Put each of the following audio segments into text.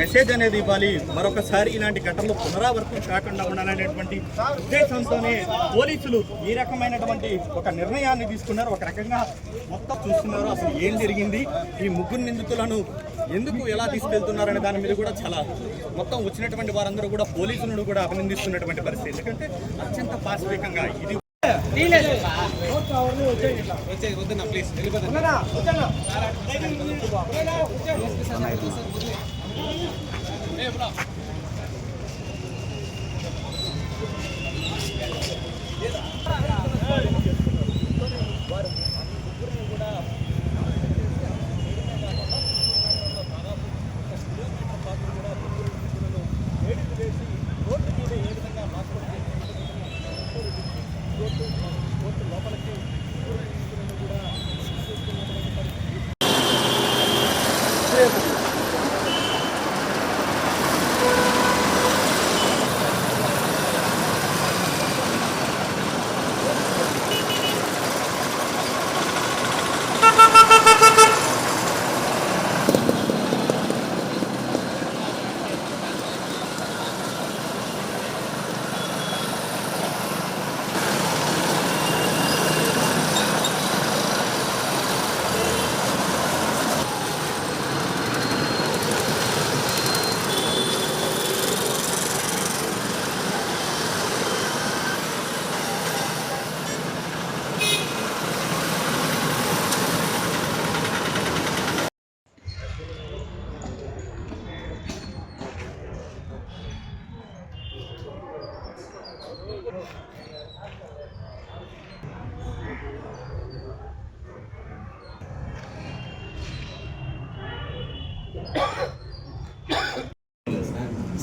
Message అనేది ఇవ్వాలి. మరొకసారి ఇలాంటి ఘటనలు పునరావృతం కాకుండా ఉండాలనేటువంటి ఉద్దేశంతోనే పోలీసులు ఈ రకమైనటువంటి ఒక నిర్ణయాన్ని తీసుకున్నారు. ఒక రకంగా మొత్తం చూస్తున్నారు. అసలు ఏం జరిగింది? ఈ ముగ్గురు నిందితులను ఎందుకు ఎలా తీసుకెళ్తున్నారనే దాని మీద కూడా చాలా మొత్తం వచ్చినటువంటి వారందరూ కూడా పోలీసులను కూడా అభినందిస్తున్నటువంటి పరిస్థితి. ఎందుకంటే అత్యంత పాశవికంగా ఇది 没有，不知道。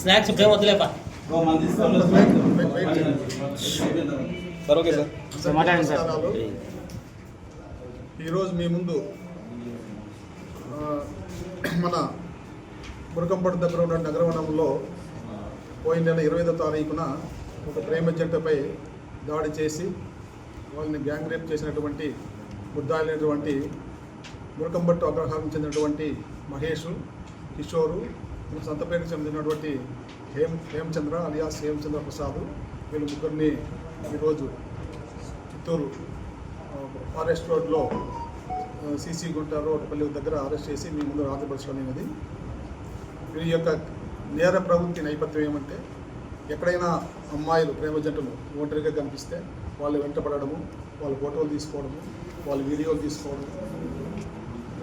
స్నాక్స్ ఇప్పుడేం వద్దులేపా సార్ ఓకే సార్ మాట్లాడండి సార్ నమస్కారాలు. ఈరోజు మీ ముందు మన మురకంపట్టు దగ్గర ఉన్న నగరవనంలో పోయిన నెల ఇరవై ఐదో తారీఖున ఒక ప్రేమ జంటపై దాడి చేసి వాళ్ళని గ్యాంగ్ రేప్ చేసినటువంటి ముద్దాయినటువంటి మురకంపట్టు అగ్రహారం చెందినటువంటి మహేష్ కిషోరు సంతపేటకు చెందినటువంటి హేమ్ హేమచంద్ర అలియాస్ హేమచంద్ర ప్రసాద్ వీళ్ళు ముగ్గురిని ఈరోజు చిత్తూరు ఫారెస్ట్ రోడ్లో సీసీ గుంట రోడ్డుపల్లి దగ్గర అరెస్ట్ చేసి మీ ముందు హాజరుపరచడమైనది వీరి యొక్క నేర ప్రవృత్తి నేపథ్యం ఏమంటే ఎక్కడైనా అమ్మాయిలు ప్రేమ జంటలు ఒంటరిగా కనిపిస్తే వాళ్ళు వెంటపడము వాళ్ళ ఫోటోలు తీసుకోవడము వాళ్ళ వీడియోలు తీసుకోవడం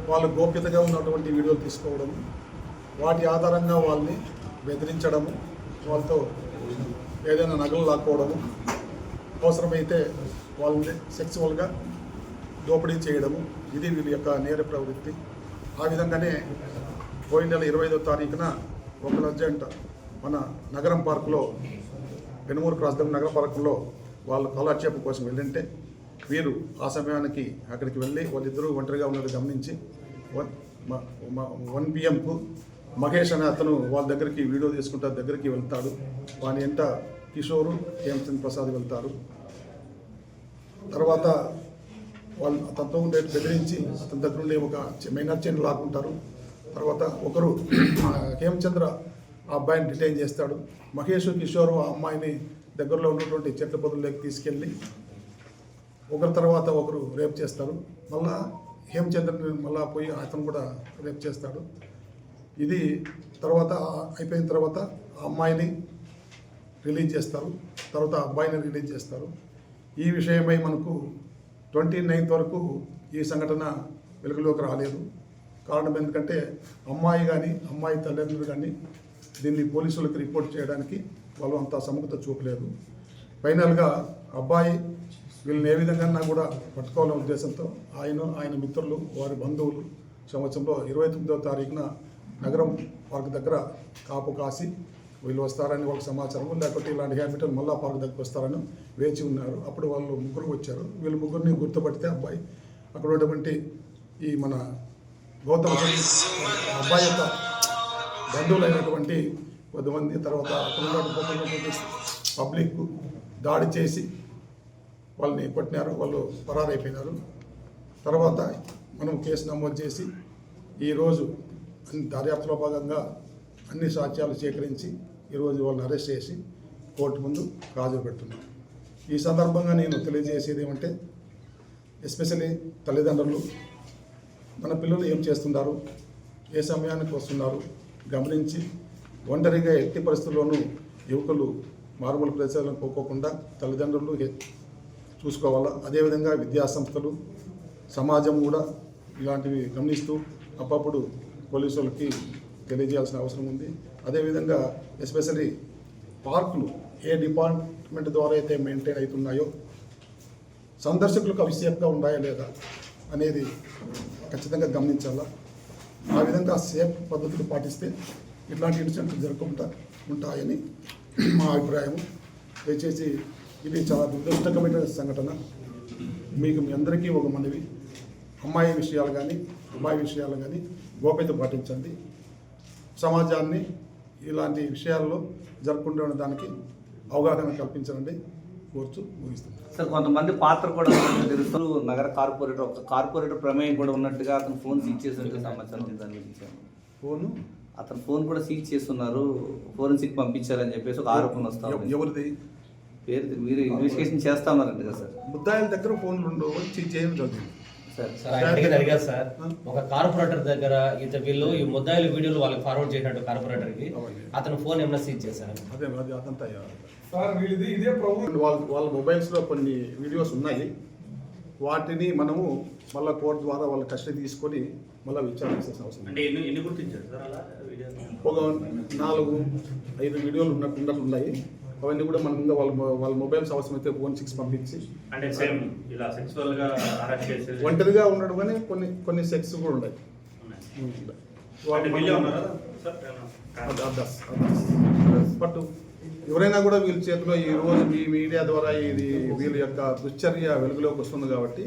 వాళ్ళ గోప్యతగా ఉన్నటువంటి వీడియోలు తీసుకోవడం వాటి ఆధారంగా వాళ్ళని బెదిరించడము వాళ్ళతో ఏదైనా నగలు లాక్కోవడము అవసరమైతే వాళ్ళని సెక్సువల్గా దోపిడీ చేయడము ఇది వీళ్ళ యొక్క నేర ప్రవృత్తి. ఆ విధంగానే పోయిన నెల ఇరవై ఐదో తారీఖున ఒక అర్జెంట్ మన నగరం పార్కులో పెనుమూరు క్రాస్ దగ్గర నగర పార్కులో వాళ్ళు కాలక్షేపం కోసం వెళ్ళింటే వీరు ఆ సమయానికి అక్కడికి వెళ్ళి వాళ్ళిద్దరూ ఒంటరిగా ఉన్నది గమనించి వన్ వన్ పిఎంకు మహేష్ అనే అతను వాళ్ళ దగ్గరికి వీడియో తీసుకుంటా దగ్గరికి వెళ్తాడు. వాని వెంట కిషోరు హేమచంద్ ప్రసాద్ వెళ్తారు. తర్వాత వాళ్ళు అతనితో ఉండే బెదిరించి అతని దగ్గర ఉండే ఒక చి- మైనర్ చైన్ లాక్కుంటారు. తర్వాత ఒకరు హేమచంద్ర ఆ అబ్బాయిని డిటైన్ చేస్తాడు. మహేష్ కిషోర్ ఆ అమ్మాయిని దగ్గరలో ఉన్నటువంటి చెట్ల పొదల్లోకి తీసుకెళ్ళి ఒకరి తర్వాత ఒకరు రేప్ చేస్తారు. మళ్ళా హేమచంద్రని మళ్ళా పోయి అతను కూడా రేప్ చేస్తాడు. ఇది తర్వాత అయిపోయిన తర్వాత ఆ అమ్మాయిని రిలీజ్ చేస్తారు. తర్వాత అబ్బాయిని రిలీజ్ చేస్తారు. ఈ విషయమై మనకు ట్వంటీ నైన్త్ వరకు ఈ సంఘటన వెలుగులోకి రాలేదు. కారణం ఎందుకంటే అమ్మాయి కానీ అమ్మాయి తల్లిదండ్రులు కానీ దీన్ని పోలీసులకు రిపోర్ట్ చేయడానికి వాళ్ళు అంత సముఖత చూపలేదు. ఫైనల్గా అబ్బాయి వీళ్ళని ఏ విధంగా కూడా పట్టుకోవాలనే ఉద్దేశంతో ఆయన ఆయన మిత్రులు వారి బంధువులు సంవత్సరంలో ఇరవై తొమ్మిదవ తారీఖున నగరం పార్క్ దగ్గర కాపు కాసి వీళ్ళు వస్తారని ఒక సమాచారం. లేకపోతే ఇలాంటి హ్యాబిటల్ మళ్ళా పార్క్ దగ్గరకు వస్తారని వేచి ఉన్నారు. అప్పుడు వాళ్ళు ముగ్గురు వచ్చారు. వీళ్ళు ముగ్గురిని గుర్తుపడితే అబ్బాయి అక్కడ ఉన్నటువంటి ఈ మన గౌతమ్ అబ్బాయి యొక్క బంధువులైనటువంటి కొద్దిమంది తర్వాత అక్కడ ఉన్నటువంటి పబ్లిక్ దాడి చేసి వాళ్ళని కొట్టినారు. వాళ్ళు పరారైపోయినారు. తర్వాత మనం కేసు నమోదు చేసి ఈరోజు దర్యాప్తులో భాగంగా అన్ని సాక్ష్యాలు సేకరించి ఈరోజు వాళ్ళని అరెస్ట్ చేసి కోర్టు ముందు హాజరు పెడుతున్నాను ఈ సందర్భంగా నేను తెలియజేసేది ఏమంటే ఎస్పెషల్లీ తల్లిదండ్రులు మన పిల్లలు ఏం చేస్తున్నారు ఏ సమయానికి వస్తున్నారు గమనించి ఒంటరిగా ఎట్టి పరిస్థితుల్లోనూ యువకులు మారుమూల ప్రదేశాలను పోకోకుండా తల్లిదండ్రులు చూసుకోవాలా? అదేవిధంగా విద్యాసంస్థలు సమాజం కూడా ఇలాంటివి గమనిస్తూ అప్పుడప్పుడు పోలీసు వాళ్ళకి తెలియజేయాల్సిన అవసరం ఉంది. అదేవిధంగా ఎస్పెషలీ పార్కులు ఏ డిపార్ట్మెంట్ ద్వారా అయితే మెయింటైన్ అవుతున్నాయో సందర్శకులకు అవి సేఫ్గా ఉన్నాయా లేదా అనేది ఖచ్చితంగా గమనించాలా? ఆ విధంగా సేఫ్ పద్ధతులు పాటిస్తే ఇట్లాంటి ఇన్సిడెంట్లు జరగకుండా ఉంటాయని మా అభిప్రాయం దయచేసి ఇది చాలా దురదృష్టకమైన సంఘటన. మీకు మీ అందరికీ ఒక మనవి. అమ్మాయి విషయాలు కానీ అమ్మాయి విషయాలు కానీ గోప్యత పాటించండి. సమాజాన్ని ఇలాంటి విషయాల్లో జరగకుండా ఉండడానికి అవగాహన కల్పించండి కోర్చు ముగిస్తుంది సార్ కొంతమంది పాత్ర కూడా తెలుస్తూ నగర కార్పొరేటర్ ఒక కార్పొరేటర్ ప్రమేయం కూడా ఉన్నట్టుగా అతను ఫోన్ సీజ్ చేసినట్టు సమాచారం దాని గురించి. ఫోను? అతను ఫోన్ కూడా సీజ్ చేస్తున్నారు. ఫోరెన్సిక్ పంపించారని చెప్పేసి ఒక ఆరోపణ వస్తా ఎవ- ఉంది. ఎవరిది? పేరు మీరు ఇన్వెస్టిగేషన్ చేస్తా ఉన్నారంట కదా సార్. ముద్దాయిల దగ్గర ఫోన్లు ఉండవు వచ్చి చేయడం జరిగింది అడిగారు సార్ ఒక కార్పొరేటర్ దగ్గర ఇత వీళ్ళు ఈ ముద్దాయిల వీడియోలు వాళ్ళకి ఫార్వర్డ్ చేసినట్టు కార్పొరేటర్కి అతను ఫోన్ ఏమైనా సీజ్ చేశారు? అదే అది అదంతా సార్ వీళ్ళది ఇదే ప్రభు వాళ్ళ వాళ్ళ మొబైల్స్లో కొన్ని వీడియోస్ ఉన్నాయి. వాటిని మనము మళ్ళీ కోర్టు ద్వారా వాళ్ళ కస్టడీ తీసుకొని మళ్ళీ విచారించాల్సిన అవసరం ఉంది. అంటే ఎన్ని ఎన్ని గుర్తించారు సార్ అలా వీడియో ఒక నాలుగు ఐదు వీడియోలు ఉన్నట్టు ఉన్నట్టు ఉన్నాయి. అవన్నీ కూడా మనం ఇంకా వాళ్ళ వాళ్ళ మొబైల్స్ అవసరమైతే ఫోన్ సిక్స్ పంపించి అంటే సేమ్ ఇలా సెక్సువల్గా ఒంటరిగా ఉండడం కానీ కొన్ని కొన్ని సెక్స్ కూడా ఉన్నాయి. బట్ ఎవరైనా కూడా వీళ్ళ చేతిలో ఈ రోజు మీ మీడియా ద్వారా ఇది వీళ్ళ యొక్క దుశ్చర్య వెలుగులోకి వస్తుంది కాబట్టి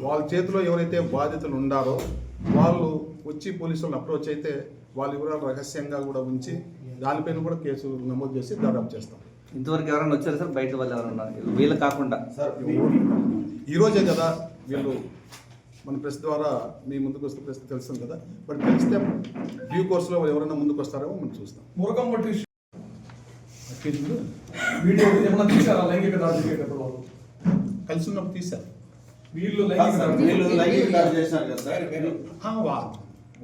వాళ్ళ చేతిలో ఎవరైతే బాధితులు ఉండారో వాళ్ళు వచ్చి పోలీసులను అప్రోచ్ అయితే వాళ్ళ వివరాలు రహస్యంగా కూడా ఉంచి దానిపైన కూడా కేసు నమోదు చేసి దర్యాప్తు చేస్తాం. ఇంతవరకు ఎవరైనా వచ్చారు సార్? బయట వాళ్ళు ఎవరైనా వీళ్ళు కాకుండా. ఈ రోజే కదా వీళ్ళు మన ప్రెస్ ద్వారా మీ ముందుకు వస్తే ప్రెస్ తెలుస్తుంది కదా. బట్ తెలిస్తే డ్యూ కోర్సులో ఎవరైనా ముందుకు వస్తారేమో మనం చూస్తాం. మురకం పట్టి అక్యూజ్డ్ వీడియో ఏమన్నా తీసారా లైంగిక దాడి చేసేటప్పుడు వాళ్ళు? కలిసి ఉన్నప్పుడు తీశారు. వీళ్ళు లైంగిక దాడి వీళ్ళు లైంగిక దాడి చేసినారు కదా సార్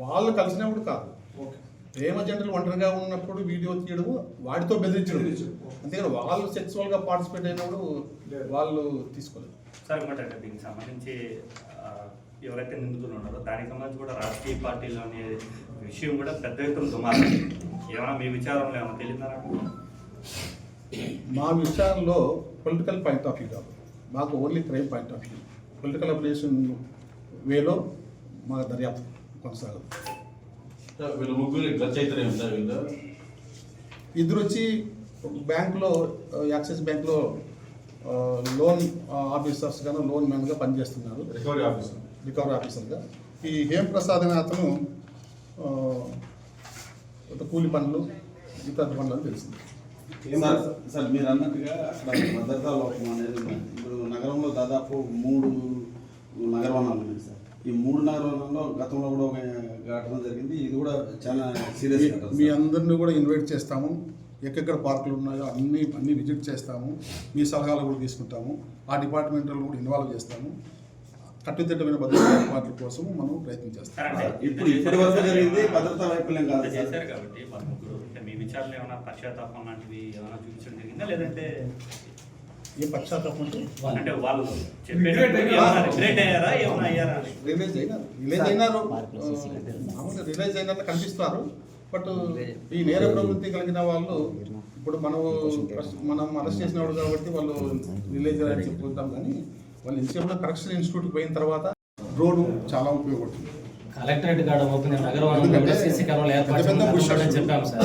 వాళ్ళు కలిసినప్పుడు కాదు. ప్రేమ జంటలు ఒంటరిగా ఉన్నప్పుడు వీడియో తీయడం వాడితో బెదిరించడం. అంతేకాదు వాళ్ళు సెక్సువల్గా పార్టిసిపేట్ అయినప్పుడు వాళ్ళు తీసుకోలేదు. సార్ ఇంకోటి అంటే దీనికి సంబంధించి ఎవరైతే నిందితులు ఉన్నారో దానికి సంబంధించి కూడా రాజకీయ పార్టీలు అనే విషయం కూడా పెద్ద ఎత్తున దుమారం. ఏమైనా మీ విచారంలో ఏమైనా తెలియదా మా విషయాల్లో పొలిటికల్ పాయింట్ ఆఫ్ వ్యూ కాదు. మాకు only crime point of view political application వేలో మా దర్యాప్తు కొనసాగదు. వీళ్ళు ముగ్గురు గచ్చైతనే ఉంటారు వీళ్ళు. ఇద్దరు వచ్చి బ్యాంక్లో యాక్సిస్ బ్యాంక్లో లోన్ ఆఫీసర్స్ గాను లోన్ మ్యాన్గా పనిచేస్తున్నారు. రికవరీ ఆఫీసర్ రికవరీ ఆఫీసర్గా ఈ హేమ్ ప్రసాద్ అనే అతను కూలి పనులు ఇతర పనులు అని తెలిసింది సార్ సార్ మీరు అన్నట్టుగా అక్కడ భద్రతా లోపం అనేది ఇప్పుడు నగరంలో దాదాపు మూడు నగరవనాలు ఉన్నాయి సార్. ఈ మూడు నగరవనంలో గతంలో కూడా ఒక ఘటన జరిగింది. ఇది కూడా చాలా సీరియస్ మీ-. అందరినీ కూడా ఇన్వైట్ చేస్తాము. ఎక్కడెక్కడ పార్కులు ఉన్నాయో అన్ని అన్ని విజిట్ చేస్తాము. మీ సలహాలు కూడా తీసుకుంటాము. ఆ డిపార్ట్మెంట్లో కూడా ఇన్వాల్వ్ చేస్తాము. కట్టుదిట్టమైన భద్రతా ఏర్పాట్ల కోసం మనం ప్రయత్నం చేస్తాం ఇప్పుడు ఇప్పటి వరకు జరిగింది భద్రతా వైఫల్యం కాదు చేశారు కాబట్టి మీ విచారణ ఏమైనా పశ్చాత్తాపం లాంటివి ఏమైనా చూపించడం జరిగిందా? లేదంటే ఏ పశ్చాత్తాపం అంటే వాళ్ళు రిలైజ్ అయినారు. రిలైజ్ అయినారు. రిలైజ్ కనిపిస్తారు. బట్ ఈ నేర ప్రవృత్తి కలిగిన వాళ్ళు ఇప్పుడు మనం మనం అరెస్ట్ చేసినవాడు కాబట్టి వాళ్ళు రిలైజ్ అయ్యారని చెప్పుకుంటాం కానీ వాళ్ళు ఎంతసేపు కరెక్షన్ ఇన్స్టిట్యూట్కి పోయిన తర్వాత రోడ్డు చాలా ఉపయోగపడుతుంది. కలెక్టరేట్ కాడ ఓపెన్ నగరం సీసీ కెమెరాలు ఏర్పాటు పెద్ద పెద్ద చేయమని bushes. చెప్పాం సార్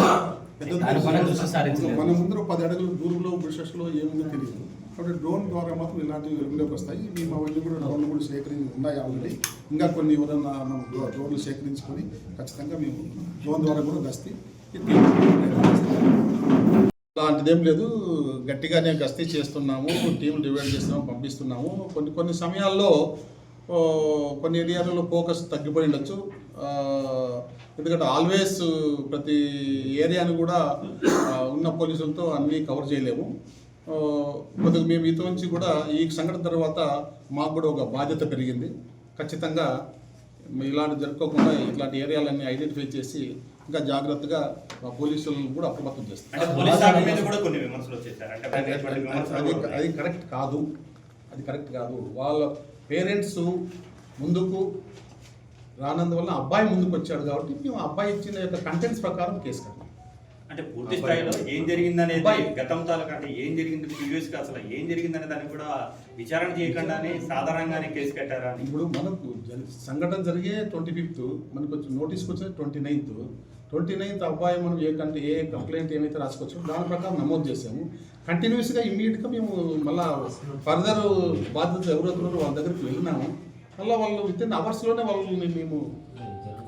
దానిపైన దృష్టి సారించలేదు. మన ముందర పది అడుగుల దూరంలో బ్రిషెస్లో ఏముందో తెలియదు. కాబట్టి డ్రోన్ ద్వారా మాత్రం ఇలాంటివి వెలుగులోకి వస్తాయి. మేము అవన్నీ కూడా డ్రోన్లు కూడా సేకరించి ఉన్నాయి ఆల్రెడీ ఇంకా కొన్ని ఎవరైనా మనం డ్రోన్లు సేకరించుకొని ఖచ్చితంగా మేము డ్రోన్ ద్వారా కూడా గస్తీ అలాంటిదేం లేదు. గట్టిగానే గస్తీ చేస్తున్నాము టీంలు డివైడ్ చేస్తున్నాము పంపిస్తున్నాము. కొన్ని కొన్ని సమయాల్లో కొన్ని ఏరియాలలో ఫోకస్ తగ్గిపోయి ఉండొచ్చు. ఎందుకంటే ఆల్వేస్ ప్రతి ఏరియాని కూడా ఉన్న పోలీసులతో అన్నీ కవర్ చేయలేము. కొద్దిగా మేము ఇటు నుంచి కూడా ఈ సంఘటన తర్వాత మాకు కూడా ఒక బాధ్యత పెరిగింది. ఖచ్చితంగా ఇలాంటి జరుపుకోకుండా ఇట్లాంటి ఏరియాలన్నీ ఐడెంటిఫై చేసి ఇంకా జాగ్రత్తగా పోలీసులను కూడా అప్రమత్తం చేస్తాం. అంటే పోలీస్ శాఖ మీద కూడా కొన్ని విమర్శలు వచ్చేసారు అంటే అది ఇటువంటి విమర్శలు అది కూడా అది కరెక్ట్ కాదు. అది కరెక్ట్ కాదు. వాళ్ళ పేరెంట్స్ ముందుకు రానందువల్ల అబ్బాయి ముందుకు వచ్చాడు కాబట్టి మేము అబ్బాయి ఇచ్చిన యొక్క కంటెంట్స్ ప్రకారం కేసు కట్టాం అంటే పూర్తి స్థాయిలో ఏం జరిగింది అనేది అబ్బాయి. గతం తాలూకా అంటే ఏం జరిగింది ప్రీవియస్గా అసలు ఏం జరిగిందనే దాన్ని కూడా విచారణ చేయకుండానే సాధారణంగానే కేసు కట్టారా ఇప్పుడు మనకు సంఘటన జరిగే ట్వంటీ ఫిఫ్త్ మనకు వచ్చి నోటీస్కి వచ్చింది ట్వంటీ నైన్త్ ట్వంటీ నైన్త్ అబ్బాయి మనం ఏ కంటే ఏ కంప్లైంట్ ఏమైతే రాసుకోవచ్చో దాని ప్రకారం నమోదు చేసాము కంటిన్యూస్గా ఇమ్మీడియట్గా మేము మళ్ళా ఫర్దర్ బాధ్యత ఎవరెవరు వాళ్ళ దగ్గరికి వెళ్ళినాము. మళ్ళీ వాళ్ళు విత్ ఇన్ అవర్స్లోనే వాళ్ళని మేము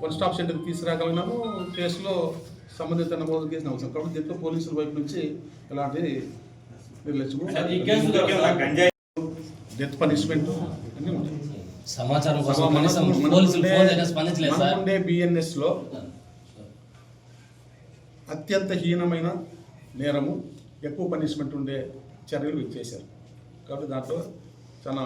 వన్ స్టాప్ సెంటర్కి తీసుకురాగలిగినాము. కేసులో సంబంధిత నమోదు కేసు అవసరం. కాబట్టి దీంట్లో పోలీసుల వైపు నుంచి ఎలాంటి కేవలం గంజాయి డెత్ పనిష్మెంట్ అన్నీ ఉంటాయి. సమాచారం మనకుండే అత్యంత హీనమైన నేరము ఎక్కువ పనిష్మెంట్ ఉండే చర్యలు చేశారు. కాబట్టి దాంట్లో చాలా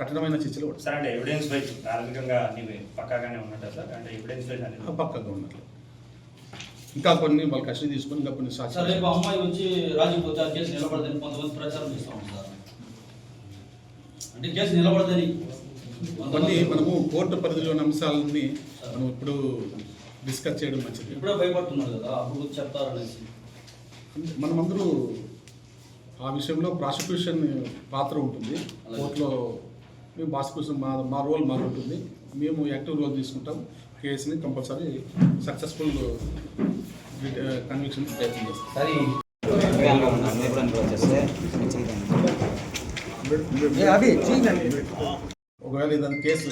కఠినమైన పడతాయి. సార్ అంటే ఎవిడెన్స్ వైజ్ ప్రాథమికంగా నీవి పక్కాగానే ఉన్నట్టు సార్? అంటే ఎవిడెన్స్ వైజ్ పక్కగా ఉన్నట్లు. ఇంకా కొన్ని వాళ్ళ కష్టం తీసుకొని ఇంకా కొన్ని సార్ సాక్షి రేపు అమ్మాయి వచ్చి రాజీ పోతే ఆ కేసు నిలబడదని కొంతమంది ప్రచారం చేస్తూ ఉంటారు అంటే కేసు నిలబడదని కొన్ని మనము కోర్టు పరిధిలో ఉన్న అంశాలని మనం ఇప్పుడు డిస్కస్ చేయడం మంచిది. ఇప్పుడే భయపడుతున్నారు కదా అప్పుడు చెప్తారనేసి. మనమందరూ ఆ విషయంలో ప్రాసిక్యూషన్ పాత్ర ఉంటుంది. కోర్టులో మేము ప్రాసిక్యూషన్ మా మా రోల్ మాకు ఉంటుంది మేము యాక్టివ్ రోల్ తీసుకుంటాం. కేసుని కంపల్సరీ సక్సెస్ఫుల్ కన్విక్షన్ ప్రయత్నం చేస్తాం. ఒకవేళ ఏదైనా కేసు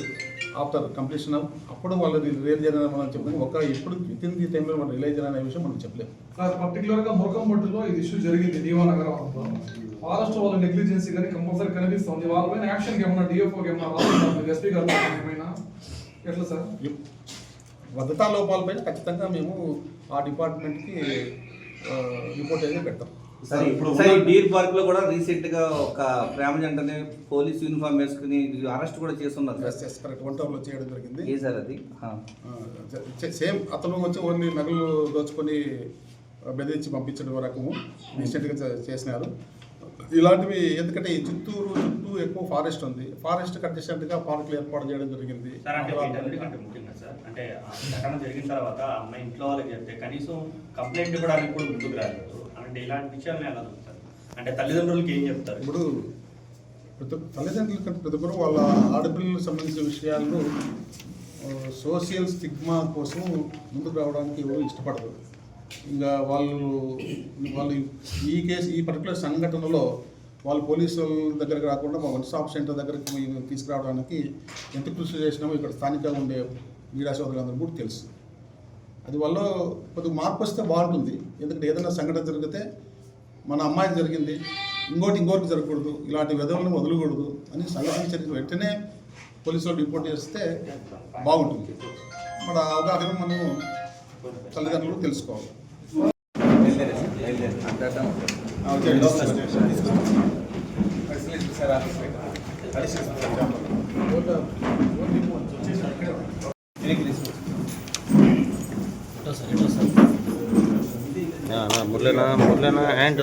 ఆఫ్టర్ కంప్లీషన్ అప్పుడు వాళ్ళు రిలీజ్ చేయాలని మనం చెప్పలేము ఒక ఎప్పుడు విత్ ఇన్ ది టైంలో మనం రిలీజ్ చేయాలనే విషయం మనం చెప్పలేము సార్ పర్టికులర్గా మురకంపట్టులో ఇది ఇష్యూ జరిగింది నీవా నగరంలో ఫారెస్ట్ వాళ్ళ నెగ్లిజెన్సీ కానీ కంపల్సరీ కనిపిస్తుంది. వాళ్ళ పైన యాక్షన్ ఏమన్నా డిఎఫ్ఓ ఏమన్నా ఎస్పీ గారు ఏమైనా? ఎట్లా సార్? భద్రతా లోపాలపైన ఖచ్చితంగా మేము ఆ డిపార్ట్మెంట్కి రిపోర్ట్ అయితే పెడతాం. సరే ఇప్పుడు డీర్ పార్క్లో కూడా రీసెంట్గా ఒక ప్రేమ జంటని పోలీస్ యూనిఫామ్ వేసుకుని అరెస్ట్ కూడా చేస్తున్నారు సార్. కరెక్ట్. వన్ చేయడం జరిగింది. ఏ సార్ అది. సేమ్ అతను వచ్చి ఓన్లీ నగలు దోచుకొని బెదిరించి పంపించడం రకము రీసెంట్గా చేసినారు. ఇలాంటివి ఎందుకంటే ఈ చిత్తూరు చుట్టూ ఎక్కువ ఫారెస్ట్ ఉంది. ఫారెస్ట్ కండిషన్గా పార్కులు ఏర్పాటు చేయడం జరిగింది. ముఖ్యంగా సార్ అంటే ఘటన జరిగిన తర్వాత అమ్మాయి ఇంట్లో వాళ్ళకి చెప్తే కనీసం కంప్లైంట్ ఇవ్వడానికి కూడా ముందుకు రాలేదు. అంటే ఇలాంటి విషయాలను ఎలా చూస్తారు అంటే తల్లిదండ్రులకి ఏం చెప్తారు? ఇప్పుడు ప్రతి తల్లిదండ్రుల కంటే ప్రతి ఒక్కరు వాళ్ళ ఆడపిల్లలకు సంబంధించిన విషయాలను సోషల్ స్టిగ్మా కోసం ముందుకు రావడానికి ఎవరు ఇష్టపడరు. ఇంకా వాళ్ళు వాళ్ళు ఈ కేసు ఈ పర్టికులర్ సంఘటనలో వాళ్ళు పోలీసుల దగ్గరకు రాకుండా మా వన్ స్టాప్ సెంటర్ దగ్గరికి మేము తీసుకురావడానికి ఎంత కృషి చేసినామో ఇక్కడ స్థానికంగా ఉండే మీడియా సోదరులందరూ కూడా తెలుసు. అది వల్ల కొద్దిగా మార్పు వస్తే బాగుంటుంది. ఎందుకంటే ఏదైనా సంఘటన జరిగితే మన అమ్మాయికి జరిగింది ఇంకోటి ఇంకోటి జరగకూడదు ఇలాంటి విధులను వదలకూడదు అని సంఘటన చర్య వెంటనే పోలీసులు రిపోర్ట్ చేస్తే బాగుంటుంది. మన అవగాహన మనం తల్లిదండ్రులు తెలుసుకోవాలి. మురళనా మురళనా హ్యాండ్.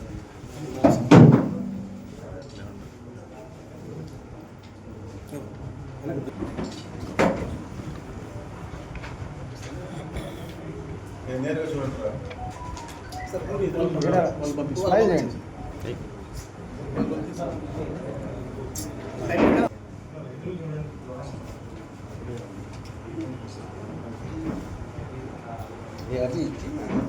Tadi.